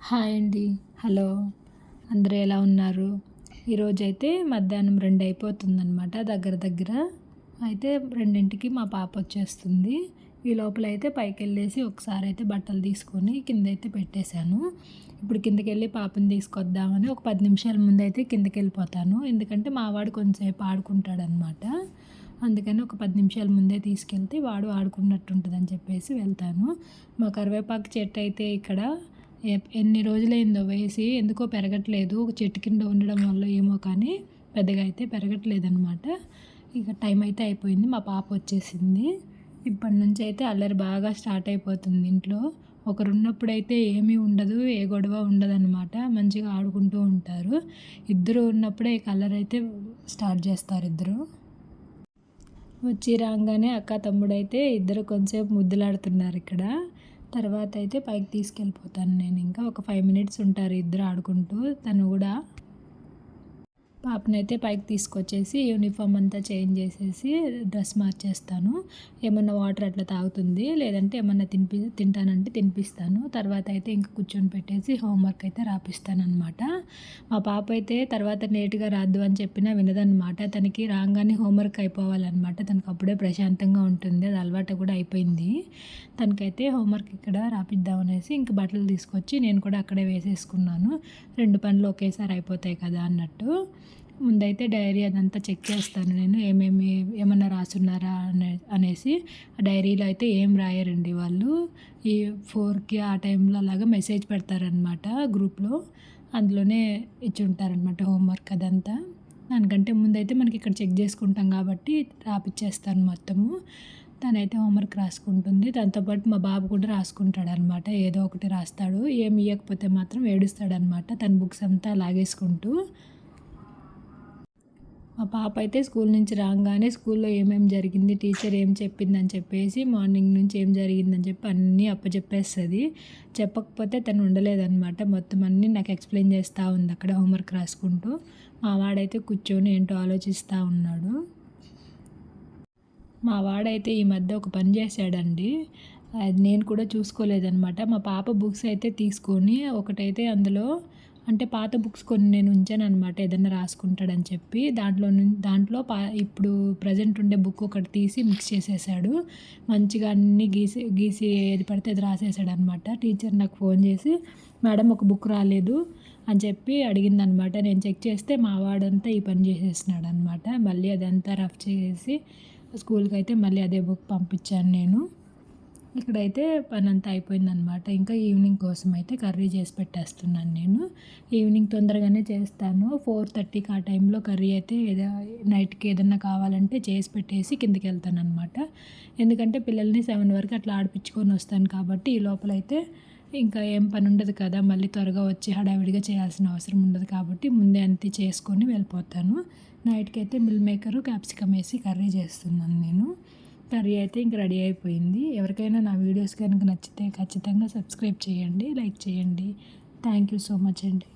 Hi అండి. Hello. అందరూ ఎలా ఉన్నారు? ఈరోజైతే మధ్యాహ్నం రెండు అయిపోతుందన్నమాట దగ్గర దగ్గర. అయితే రెండింటికి మా పాప వచ్చేస్తుంది. ఈ లోపల అయితే పైకి వెళ్ళేసి ఒకసారి అయితే బట్టలు తీసుకొని కింద అయితే పెట్టేశాను. ఇప్పుడు కిందకి వెళ్ళి పాపని తీసుకొద్దామని ఒక పది నిమిషాల ముందు అయితే కిందకి వెళ్ళిపోతాను ఎందుకంటే మా వాడు కొంచెంసేపు ఆడుకుంటాడనమాట అందుకని ఒక పది నిమిషాల ముందే తీసుకెళ్తే వాడు ఆడుకున్నట్టు ఉంటుందని చెప్పేసి వెళ్తాను. మా కరివేపాకు చెట్టు అయితే ఇక్కడ ఎన్ని రోజులైందో వేసి ఎందుకో పెరగట్లేదు. ఒక చెట్టు కింద ఉండడం వల్ల ఏమో కానీ పెద్దగా అయితే పెరగట్లేదనమాట ఇక టైం అయితే అయిపోయింది. మా పాప వచ్చేసింది. ఇప్పటి నుంచి అయితే అల్లరి బాగా స్టార్ట్ అయిపోతుంది ఇంట్లో. ఒకరు ఉన్నప్పుడైతే ఏమీ ఉండదు ఏ గొడవ ఉండదన్నమాట. మంచిగా ఆడుకుంటూ ఉంటారు. ఇద్దరు ఉన్నప్పుడే కలర్ అయితే స్టార్ట్ చేస్తారు ఇద్దరు. వచ్చి రాగానే అక్క తమ్ముడైతే ఇద్దరు కొంచెంసేపు ముద్దులాడుతున్నారు ఇక్కడ. తర్వాత అయితే పైకి తీసుకెళ్ళిపోతాను నేను. ఇంకా ఒక ఫైవ్ మినిట్స్ ఉంటారు ఇద్దరు ఆడుకుంటూ. తను కూడా పాపనైతే పైకి తీసుకొచ్చేసి యూనిఫామ్ అంతా చేంజ్ చేసేసి డ్రెస్ మార్చేస్తాను. ఏమన్నా వాటర్ అట్లా తాగుతుంది లేదంటే ఏమన్నా తినిపి తింటానంటే తినిపిస్తాను. తర్వాత అయితే ఇంక కూర్చొని పెట్టేసి హోంవర్క్ అయితే రాపిస్తానమాట మా పాప అయితే తర్వాత నేటుగా రాద్దు అని చెప్పినా వినదనమాట తనకి రాగానే హోంవర్క్ అయిపోవాలన్నమాట. తనకు అప్పుడే ప్రశాంతంగా ఉంటుంది. అది అలవాటు కూడా అయిపోయింది. తనకైతే హోంవర్క్ ఇక్కడ రాపిద్దాం అనేసి ఇంక బట్టలు తీసుకొచ్చి నేను కూడా అక్కడే వేసేసుకున్నాను. రెండు పనులు ఒకేసారి అయిపోతాయి కదా అన్నట్టు. ముందైతే డైరీ అదంతా చెక్ చేస్తాను నేను. ఏమేమి ఏమన్నా రాసున్నారా అనే అనేసి ఆ డైరీలో అయితే ఏం రాయరండి వాళ్ళు. ఈ ఫోర్కి ఆ టైంలో అలాగా మెసేజ్ పెడతారనమాట గ్రూప్లో. అందులోనే ఇచ్చి ఉంటారనమాట హోంవర్క్ అదంతా. దానికంటే ముందైతే మనకి ఇక్కడ చెక్ చేసుకుంటాం కాబట్టి రాపిచ్చేస్తాను మొత్తము. తనైతే హోంవర్క్ రాసుకుంటుంది. దాంతోపాటు మా బాబు కూడా రాసుకుంటాడు అనమాట ఏదో ఒకటి రాస్తాడు. ఏమి ఇవ్వకపోతే మాత్రం ఏడుస్తాడనమాట తన బుక్స్ అంతా లాగేసుకుంటూ. మా పాప అయితే స్కూల్ నుంచి రాగానే స్కూల్లో ఏమేమి జరిగింది టీచర్ ఏం చెప్పిందని చెప్పేసి మార్నింగ్ నుంచి ఏం జరిగిందని చెప్పి అన్నీ అప్పచెప్పేస్తుంది. చెప్పకపోతే తను ఉండలేదన్నమాట. మొత్తం అన్నీ నాకు ఎక్స్ప్లెయిన్ చేస్తూ ఉంది అక్కడ హోంవర్క్ రాసుకుంటూ. మా వాడైతే కూర్చొని ఏంటో ఆలోచిస్తూ ఉన్నాడు. మా వాడైతే ఈ మధ్య ఒక పని చేశాడండి. అది నేను కూడా చూసుకోలేదనమాట మా పాప బుక్స్ అయితే తీసుకొని ఒకటైతే అందులో అంటే పాత బుక్స్ కొన్ని నేను ఉంచాను అనమాట ఏదన్నా రాసుకుంటాడని చెప్పి. దాంట్లో దాంట్లో పా ఇప్పుడు ప్రజెంట్ ఉండే బుక్ ఒకటి తీసి మిక్స్ చేసేసాడు. మంచిగా అన్నీ గీసి గీసి ఏది పడితే అది రాసేసాడు అనమాట టీచర్ నాకు ఫోన్ చేసి మేడం ఒక బుక్ రాలేదు అని చెప్పి అడిగిందనమాట నేను చెక్ చేస్తే మా వాడంతా ఈ పని చేసేసినాడు అనమాట మళ్ళీ అదంతా రఫ్ చేసి స్కూల్కి అయితే మళ్ళీ అదే బుక్ పంపించాను నేను. ఇక్కడైతే పని అంతా అయిపోయిందనమాట ఇంకా ఈవినింగ్ కోసం అయితే కర్రీ చేసి పెట్టేస్తున్నాను నేను. ఈవినింగ్ తొందరగానే చేస్తాను. ఫోర్ థర్టీకి ఆ టైంలో కర్రీ అయితే ఏదో నైట్కి ఏదన్నా కావాలంటే చేసి పెట్టేసి కిందికి వెళ్తాను అనమాట ఎందుకంటే పిల్లల్ని సెవెన్ వరకు అట్లా ఆడిపించుకొని వస్తాను కాబట్టి ఈ లోపలైతే ఇంకా ఏం పని ఉండదు కదా మళ్ళీ త్వరగా వచ్చి హడావిడిగా చేయాల్సిన అవసరం ఉండదు కాబట్టి ముందే అంతే చేసుకొని వెళ్ళిపోతాను. నైట్కి అయితే మిల్ మేకరు క్యాప్సికమ్ వేసి కర్రీ చేస్తున్నాను నేను. కర్రీ అయితే ఇంక రెడీ అయిపోయింది. ఎవరికైనా నా వీడియోస్ కనుక నచ్చితే ఖచ్చితంగా సబ్స్క్రైబ్ చేయండి లైక్ చేయండి. థ్యాంక్ యూ సో మచ్ అండి.